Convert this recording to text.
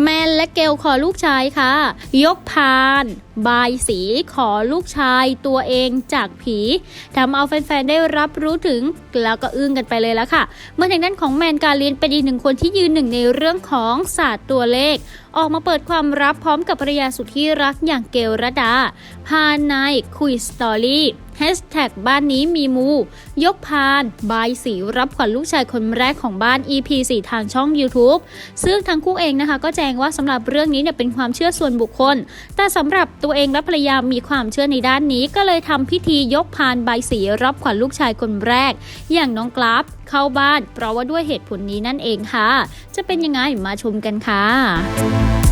แมนและเกลขอลูกชายค่ะ ยกพานบายสีขอลูกชายตัวเองจากผีทำเอาแฟนๆ ได้รับรู้ถึงแล้วก็อึ้งกันไปเลยแล้วค่ะ เมื่อทางด้านของแมนการินเป็นอีกหนึ่งคนที่ยืนหนึ่งในเรื่องของศาสตร์ตัวเลข ออกมาเปิดความรับพร้อมกับภรรยาสุดที่รักอย่างเกลรดา พานในคุยสตอรี่แฮชแท็กบ้านนี้มีมู ยกพานบายสีรับขวัญลูกชายคนแรกของบ้าน EP 4 ทางช่อง YouTube ซึ่งทั้งคู่เองนะคะ ก็แจ้งว่าสำหรับเรื่องนี้เนี่ยเป็นความเชื่อส่วนบุคคล แต่สำหรับตัวเองและภรรยามีความเชื่อในด้านนี้ ก็เลยทำพิธียกพานใบสีรับขวัญลูกชายคนแรก อย่างน้องกราฟเข้าบ้าน เพราะว่าด้วยเหตุผลนี้นั่นเองค่ะ จะเป็นยังไงมาชมกันค่ะ